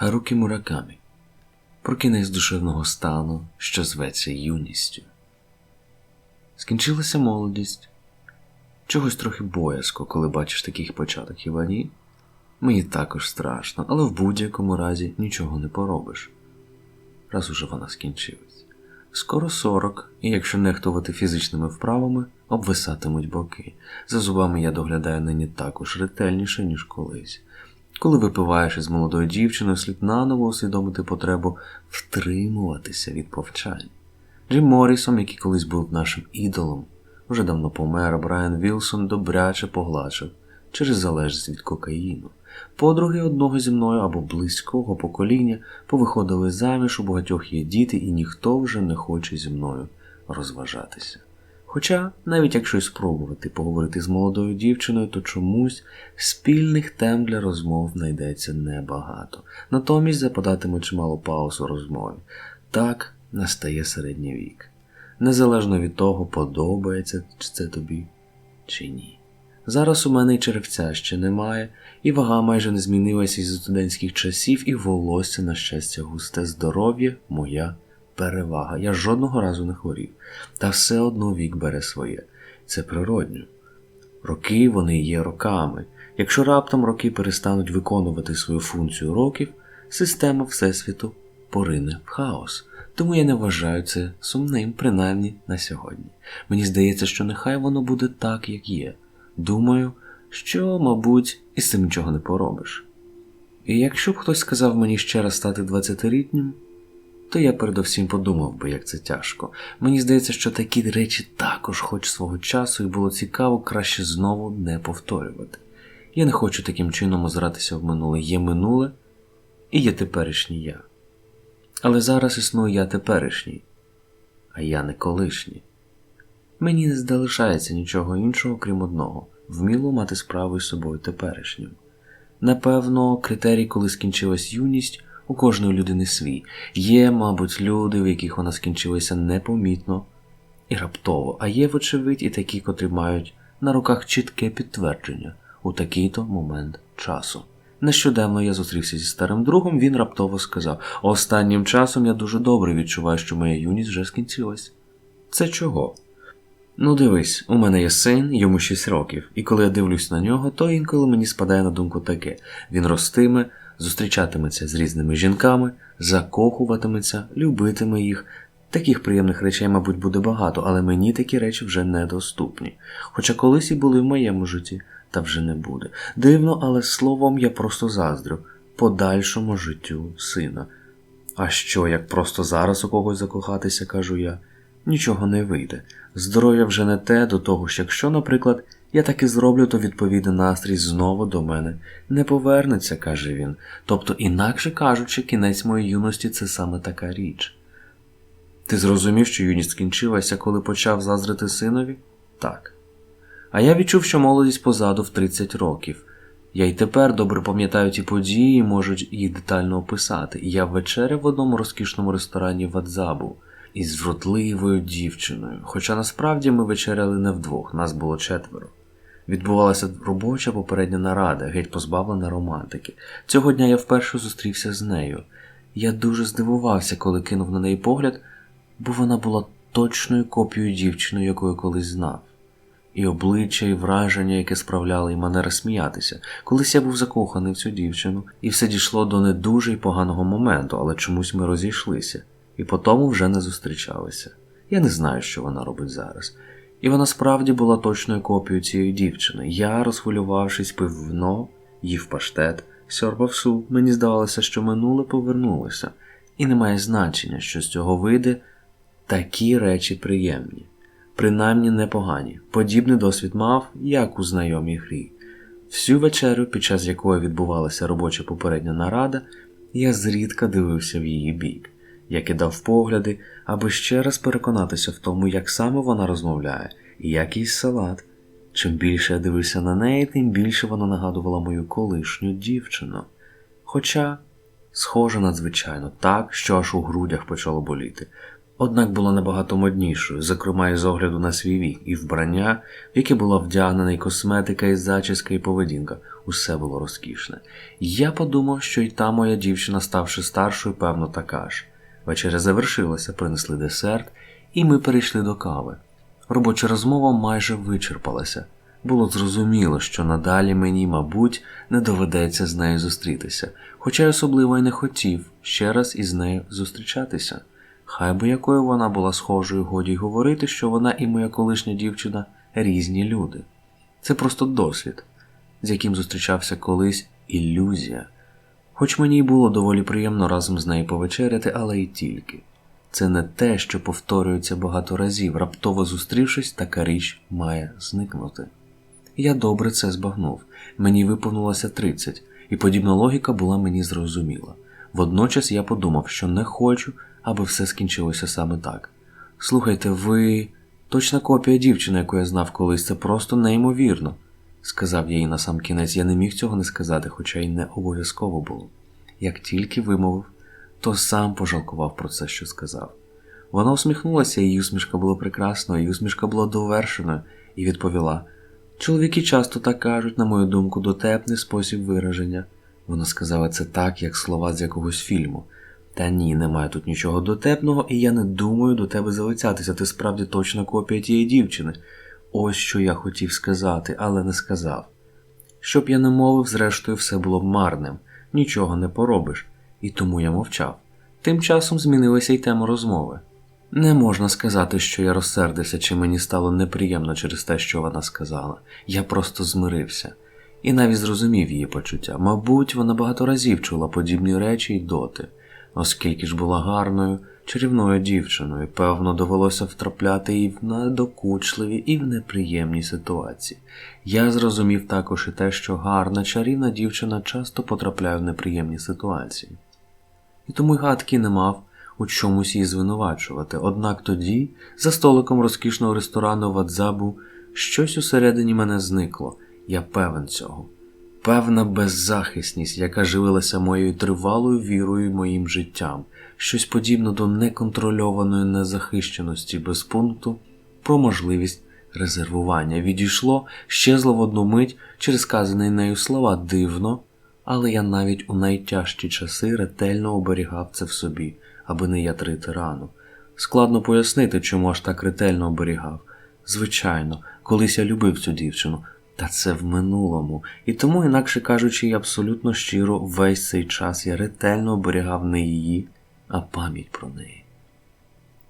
Харукі Муракамі. Прокинець з душевного стану, що зветься юністю. Скінчилася молодість. Чогось трохи боязко, коли бачиш таких початок, хіба ні? Мені також страшно, але в будь-якому разі нічого не поробиш. Раз уже вона скінчилась. Скоро сорок, і якщо нехтувати фізичними вправами, обвисатимуть боки. За зубами я доглядаю нині також ретельніше, ніж колись. Коли випиваєш із молодою дівчиною, слід наново усвідомити потребу втримуватися від повчань. Джим Моррісон, який колись був нашим ідолом, вже давно помер, а Брайан Вілсон добряче погладшив через залежність від кокаїну. Подруги одного зі мною або близького покоління повиходили заміж, у багатьох є діти, і ніхто вже не хоче зі мною розважатися. Хоча, навіть якщо й спробувати поговорити з молодою дівчиною, то чомусь спільних тем для розмов знайдеться небагато. Натомість западатиме чимало пауз у розмові. Так настає середній вік. Незалежно від того, подобається це тобі чи ні. Зараз у мене і черевця ще немає, і вага майже не змінилася із студентських часів, і волосся, на щастя, густе здоров'я моя перевага. Я жодного разу не хворів, та все одно вік бере своє. Це природньо. Роки вони є роками. Якщо раптом роки перестануть виконувати свою функцію років, система Всесвіту порине в хаос. Тому я не вважаю це сумним, принаймні на сьогодні. Мені здається, що нехай воно буде так, як є. Думаю, що, мабуть, із цим нічого не поробиш. І якщо б хтось сказав мені ще раз стати 20-літнім, то я передовсім подумав би, як це тяжко. Мені здається, що такі речі також хоч свого часу, і було цікаво краще знову не повторювати. Я не хочу таким чином озиратися в минуле. Є минуле і є теперішній я. Але зараз існує я теперішній, а я не колишній. Мені не залишається нічого іншого, крім одного вміло мати справу із собою теперішнім. Напевно, критерій, коли скінчилась юність, у кожної людини свій. Є, мабуть, люди, в яких вона скінчилася непомітно і раптово, а є, вочевидь, і такі, котрі мають на руках чітке підтвердження у такий-то момент часу. Нещодавно я зустрівся зі старим другом, він раптово сказав: Останнім часом я дуже добре відчуваю, що моя юність вже скінчилась. Це чого? Ну, дивись, у мене є син, йому 6 років, і коли я дивлюсь на нього, то інколи мені спадає на думку таке: він ростиме, зустрічатиметься з різними жінками, закохуватиметься, любитиме їх. Таких приємних речей, мабуть, буде багато, але мені такі речі вже недоступні. Хоча колись і були в моєму житті, та вже не буде. Дивно, але словом я просто заздрю подальшому життю сина. А що, як просто зараз у когось закохатися, кажу я, нічого не вийде. Здоров'я вже не те до того ж, якщо, наприклад, я таки зроблю, то відповідний настрій знову до мене не повернеться, каже він. Тобто, інакше кажучи, кінець моєї юності це саме така річ. Ти зрозумів, що юність скінчилася, коли почав заздрити синові? Так. А я відчув, що молодість позаду в 30 років. Я й тепер добре пам'ятаю ті події і можу їх детально описати. Я вечеряв в одному розкішному ресторані в Адзабу із вродливою дівчиною. Хоча насправді ми вечеряли не вдвох, нас було четверо. Відбувалася робоча попередня нарада, геть позбавлена романтики. Цього дня я вперше зустрівся з нею. Я дуже здивувався, коли кинув на неї погляд, бо вона була точною копією дівчини, якою колись знав. І обличчя, і враження, яке справляли, і манера сміятися. Колись я був закоханий в цю дівчину, і все дійшло до не дуже й поганого моменту, але чомусь ми розійшлися, і потому вже не зустрічалися. Я не знаю, що вона робить зараз. І вона справді була точною копією цієї дівчини. Я, розхвилювавшись, пив вино, їв паштет, сьорбав суп. Мені здавалося, що минуле повернулося, і немає значення, що з цього вийде такі речі приємні, принаймні непогані. Подібний досвід мав, як у знайомій грі. Всю вечерю, під час якої відбувалася робоча попередня нарада, я зрідка дивився в її бік. Я кидав погляди, аби ще раз переконатися в тому, як саме вона розмовляє, і якийсь салат. Чим більше я дивився на неї, тим більше вона нагадувала мою колишню дівчину. Хоча, схоже, надзвичайно так, що аж у грудях почало боліти. однак була набагато моднішою, зокрема і з огляду на свій вік, і вбрання, в яке була вдягнена і косметика, і зачіска, і поведінка. Усе було розкішне. Я подумав, що й та моя дівчина, ставши старшою, певно, така ж. Вечеря завершилася, принесли десерт, і ми перейшли до кави. Робоча розмова майже вичерпалася. Було зрозуміло, що надалі мені, мабуть, не доведеться з нею зустрітися, хоча й особливо й не хотів ще раз із нею зустрічатися. Хай би якою вона була схожою, годі й говорити, що вона і моя колишня дівчина різні люди. Це просто досвід, з яким зустрічався колись ілюзія. Хоч мені й було доволі приємно разом з нею повечеряти, але й тільки. Це не те, що повторюється багато разів, раптово зустрівшись, така річ має зникнути. Я добре це збагнув. Мені виповнилося 30, і подібна логіка була мені зрозуміла. Водночас я подумав, що не хочу, аби все скінчилося саме так. Слухайте, ви точна копія дівчини, яку я знав колись, це просто неймовірно, сказав я їй кінець. Я не міг цього не сказати, хоча й не обов'язково було. Як тільки вимовив, то сам пожалкував про це, що сказав. Вона усміхнулася, її усмішка була прекрасною, її усмішка була довершеною, і відповіла: Чоловіки часто так кажуть, на мою думку, дотепний спосіб вираження. Вона сказала це так, як слова з якогось фільму. Та ні, немає тут нічого дотепного, і я не думаю до тебе залицятися. Ти справді точна копія тієї дівчини. Ось що я хотів сказати, але не сказав. Щоб я не мовив, зрештою, все було б марним, нічого не поробиш, і тому я мовчав. Тим часом змінилася й тема розмови. Не можна сказати, що я розсердився, чи мені стало неприємно через те, що вона сказала. Я просто змирився і навіть зрозумів її почуття. Мабуть, вона багато разів чула подібні речі й доти, оскільки ж була гарною, чарівною дівчиною, певно, довелося втрапляти і в надокучливі, і в неприємні ситуації. Я зрозумів також і те, що гарна, чарівна дівчина часто потрапляє в неприємні ситуації. І тому й гадки не мав у чомусь її звинувачувати. Однак тоді, за столиком розкішного ресторану в Адзабу, щось усередині мене зникло, я певен цього. Певна беззахисність, яка живилася моєю тривалою вірою і моїм життям, щось подібне до неконтрольованої незахищеності без пункту про можливість резервування відійшло, щезло в одну мить через сказані нею слова дивно, але я навіть у найтяжчі часи ретельно оберігав це в собі, аби не ятрити рану. Складно пояснити, чому аж так ретельно оберігав. Звичайно, колись я любив цю дівчину, та це в минулому, і тому, інакше кажучи, і абсолютно щиро весь цей час я ретельно оберігав не її, а пам'ять про неї.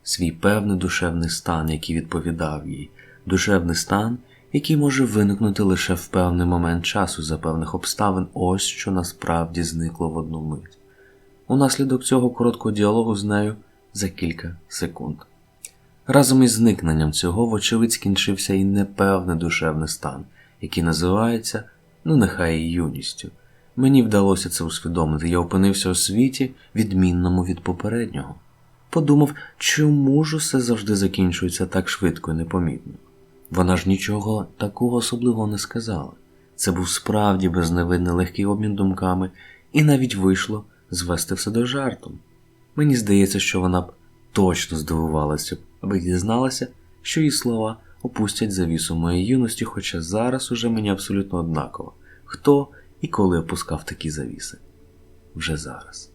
Свій певний душевний стан, який відповідав їй, душевний стан, який може виникнути лише в певний момент часу за певних обставин, ось що насправді зникло в одну мить. Унаслідок цього короткого діалогу з нею за кілька секунд. Разом із зникненням цього, вочевидь, скінчився і непевний душевний стан, який називається, ну нехай і юністю. Мені вдалося це усвідомити, я опинився у світі, відмінному від попереднього. Подумав, чому ж усе завжди закінчується так швидко і непомітно. Вона ж нічого такого особливого не сказала. Це був справді безневинний легкий обмін думками, і навіть вийшло звести все до жартом. Мені здається, що вона б точно здивувалася, аби дізналася, що її слова опустять завісу моєї юності, хоча зараз уже мені абсолютно однаково, хто і коли опускав такі завіси. Вже зараз.